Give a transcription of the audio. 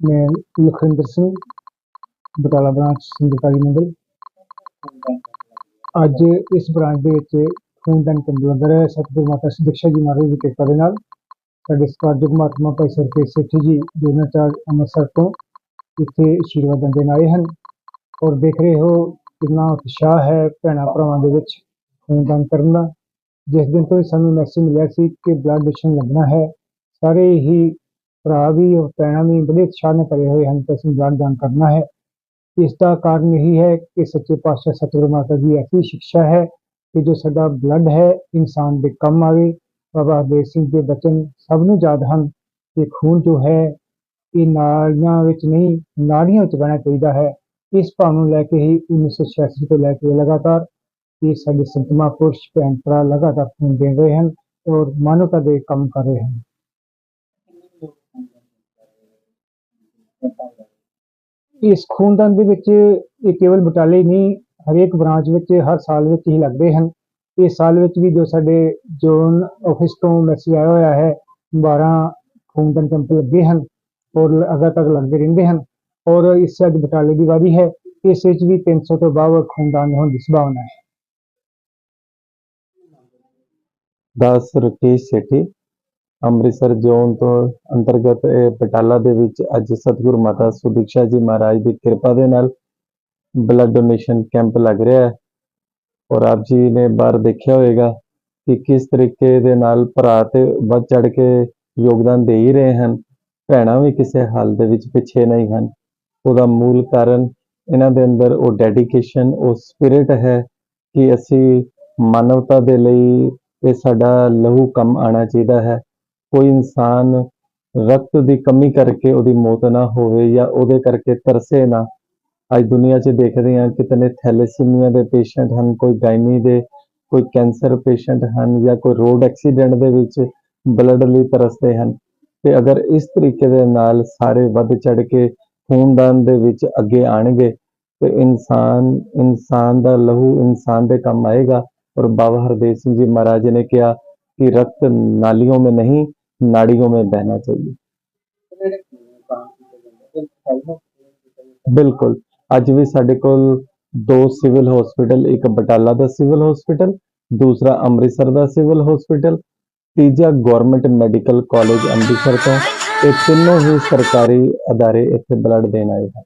ਮੈਂ ਲਖਵਿੰਦਰ ਸਿੰਘ, ਬਟਾਲਾ ਬ੍ਰਾਂਚ, ਸੰਗਤਾਲੀ ਮੰਡਲ ਅੱਜ ਇਸ ਬ੍ਰਾਂਚ ਦੇ ਵਿੱਚ ਖੂਨਦਾਨ ਕੈਂਪ ਲੱਗ ਸਤਿਗੁਰੂ ਮਾਤਾ ਸਿੱਖਿਆ ਜੀ ਮਹਾਰਾਜ ਦੀ ਕਿਰਪਾ ਦੇ ਨਾਲ ਸਾਡੇ ਸਤਿਕਾਰਯੋਗ ਮਹਾਤਮਾ ਭਾਈ ਸਰਕੇ ਸਿੱਠ ਜੀ ਜੋਨਾ ਚਾਰ ਅੰਮ੍ਰਿਤਸਰ ਤੋਂ ਇੱਥੇ ਆਸ਼ੀਰਵਾਦ ਦੇਣ ਆਏ ਹਨ ਔਰ ਦੇਖ ਰਹੇ ਹੋ ਕਿੰਨਾ ਉਤਸ਼ਾਹ ਹੈ ਭੈਣਾਂ ਭਰਾਵਾਂ ਦੇ ਵਿੱਚ ਖੂਨਦਾਨ ਕਰਨ। ਦਾ ਜਿਸ ਦਿਨ ਤੋਂ ਸਾਨੂੰ ਮੈਸੇਜ ਮਿਲਿਆ ਸੀ ਕਿ ਬਲੱਡ ਡੋਨੇਸ਼ਨ ਲੱਗਣਾ ਹੈ, ਸਾਰੇ ਹੀ ਭਰਾ ਵੀ ਔਰ ਭੈਣਾਂ ਵੀ ਬੜੇ ਉਤਸ਼ਾਹ ਨਾਲ ਭਰੇ ਹੋਏ ਹਨ ਕਿ ਅਸੀਂ ਬਲੱਡ ਦਾਨ ਕਰਨਾ ਹੈ। ਇਸ ਦਾ ਕਾਰਨ ਇਹੀ ਹੈ ਕਿ ਸੱਚੇ ਪਾਤਸ਼ਾਹ ਸਤਿਗੁਰੂ ਮਾਤਾ ਦੀ ਐਸੀ ਸਿੱਖਿਆ ਹੈ ਕਿ ਜੋ ਸਾਡਾ ਬਲੱਡ ਹੈ, ਇਨਸਾਨ ਦੇ ਕੰਮ ਆਵੇ। ਬਾਬਾ ਹਰਦੇਵ ਸਿੰਘ ਦੇ ਬਚਨ ਸਭ ਨੂੰ ਯਾਦ ਹਨ ਕਿ ਖੂਨ ਜੋ ਹੈ, ਇਹ ਨਾਲੀਆਂ ਵਿੱਚ ਨਹੀਂ, ਨਾਲੀਆਂ ਵਿੱਚ ਬਹਿਣਾ ਚਾਹੀਦਾ ਹੈ। ਇਸ ਭਾਵ ਨੂੰ ਲੈ ਕੇ ਹੀ 1986 ਤੋਂ ਲੈ ਕੇ ਲਗਾਤਾਰ ਇਹ ਸਾਡੇ ਸੰਤ ਮਹਾਂਪੁਰਸ਼ ਭੈਣ ਭਰਾ ਲਗਾਤਾਰ ਖੂਨ ਦੇ ਰਹੇ ਹਨ ਔਰ ਮਾਨਵਤਾ ਦੇ ਕੰਮ ਕਰ ਰਹੇ ਹਨ। ਇਸ ਖੂਨਦਾਨ ਦੇ ਵਿੱਚ ਇਹ ਕੇਵਲ ਬਟਾਲੇ ਨਹੀਂ, ਹਰੇਕ ਬ੍ਰਾਂਚ ਵਿੱਚ ਹਰ ਸਾਲ ਵਿੱਚ ਹੀ ਲੱਗਦੇ ਹਨ। ਇਸ ਸਾਲ ਵਿੱਚ ਵੀ ਜੋ ਸਾਡੇ ਜ਼ੋਨ ਆਫਿਸ ਤੋਂ ਮੈਸੇਜ ਆਇਆ ਹੋਇਆ ਹੈ 12 ਖੂਨਦਾਨ ਕੈਂਪ ਲੱਗੇ ਹਨ ਔਰ ਲਗਾਤਾਰ ਲੱਗਦੇ ਰਹਿੰਦੇ ਹਨ ਔਰ ਇਸ ਅੱਜ ਬਟਾਲੇ ਦੀ ਵਾਰੀ ਹੈ, ਇਸ ਵਿੱਚ ਵੀ 300 ਤੋਂ ਬਾਅਦ ਖੂਨਦਾਨ ਹੋਣ ਦੀ ਸੰਭਾਵਨਾ ਹੈ। ਦਾਸ ਰਕੇਸ਼ ਸੇਠੀ। ਅੰਮ੍ਰਿਤਸਰ ਜ਼ੋਨ ਤੋਂ ਅੰਤਰਗਤ ਇਹ ਬਟਾਲਾ ਦੇ ਵਿੱਚ ਅੱਜ ਸਤਿਗੁਰੂ ਮਾਤਾ ਸੁਦੀਕਸ਼ਾ ਜੀ ਮਹਾਰਾਜ ਦੀ ਕਿਰਪਾ ਦੇ ਨਾਲ ਬਲੱਡ ਡੋਨੇਸ਼ਨ ਕੈਂਪ ਲੱਗ ਰਿਹਾ ਹੈ ਔਰ ਆਪ ਜੀ ਨੇ ਬਾਹਰ ਦੇਖਿਆ ਹੋਵੇਗਾ ਕਿ ਕਿਸ ਤਰੀਕੇ ਦੇ ਨਾਲ ਭਰਾ ਤੇ ਵੱਧ ਚੜ ਕੇ ਯੋਗਦਾਨ ਦੇ ਹੀ ਰਹੇ ਹਨ, ਭੈਣਾਂ ਵੀ ਕਿਸੇ ਹਾਲ ਦੇ ਵਿੱਚ ਪਿੱਛੇ ਨਹੀਂ ਹਨ। ਉਹਦਾ ਮੂਲ ਕਾਰਨ ਇਹਨਾਂ ਦੇ ਅੰਦਰ ਉਹ ਡੈਡੀਕੇਸ਼ਨ ਉਹ ਸਪਿਰਿਟ ਹੈ ਕਿ ਅਸੀਂ ਮਾਨਵਤਾ ਦੇ ਲਈ ਇਹ ਸਾਡਾ ਲਹੂ ਕੰਮ ਆਣਾ ਚਾਹੀਦਾ ਹੈ। ਕੋਈ ਇਨਸਾਨ ਰਕਤ ਦੀ ਕਮੀ ਕਰਕੇ ਉਹਦੀ ਮੌਤ ਨਾ ਹੋਵੇ ਜਾਂ ਉਹਦੇ ਕਰਕੇ ਤਰਸੇ ਨਾ। ਅੱਜ ਦੁਨੀਆ 'ਚ ਦੇਖਦੇ ਹਾਂ ਕਿਤਨੇ ਥੈਲੇਸੀਮੀਆ ਦੇ ਪੇਸ਼ੈਂਟ ਹਨ, ਕੋਈ ਗਾਇਨੀ ਦੇ, ਕੋਈ ਕੈਂਸਰ ਪੇਸ਼ੈਂਟ ਹਨ ਜਾਂ ਕੋਈ ਰੋਡ ਐਕਸੀਡੈਂਟ ਦੇ ਵਿੱਚ ਬਲੱਡ ਲਈ ਤਰਸਦੇ ਹਨ। ਤੇ ਅਗਰ ਇਸ ਤਰੀਕੇ ਦੇ ਨਾਲ ਸਾਰੇ ਵੱਧ ਚੜ ਕੇ ਖੂਨਦਾਨ ਦੇ ਵਿੱਚ ਅੱਗੇ ਆਣਗੇ ਤੇ ਇਨਸਾਨ ਇਨਸਾਨ ਦਾ ਲਹੂ ਇਨਸਾਨ ਦੇ ਕੰਮ ਆਏਗਾ। ਔਰ ਬਾਬਾ ਹਰਦੇਵ ਸਿੰਘ ਜੀ ਮਹਾਰਾਜ ਨੇ ਕਿਹਾ ਕਿ ਰਕਤ ਨਾਲੀਆਂ ਮੇ ਨਹੀਂ नाड़ियों में बहना चाहिए ਬਿਲਕੁਲ ਅੱਜ ਵੀ ਸਾਡੇ ਕੋਲ ਦੋ ਸਿਵਲ ਹਸਪੀਟਲ ਇੱਕ ਬਟਾਲਾ ਦਾ ਸਿਵਲ ਹਸਪੀਟਲ ਦੂਸਰਾ ਅੰਮ੍ਰਿਤਸਰ ਦਾ ਸਿਵਲ ਹਸਪੀਟਲ ਤੀਜਾ ਗਵਰਨਮੈਂਟ ਮੈਡੀਕਲ ਕਾਲਜ ਅੰਮ੍ਰਿਤਸਰ ਤੋਂ ਇਹ ਤਿੰਨੋਂ ਹੀ ਸਰਕਾਰੀ ਅਦਾਰੇ ਇੱਥੇ ਬਲੱਡ ਦੇਣ ਆਏ ਹਨ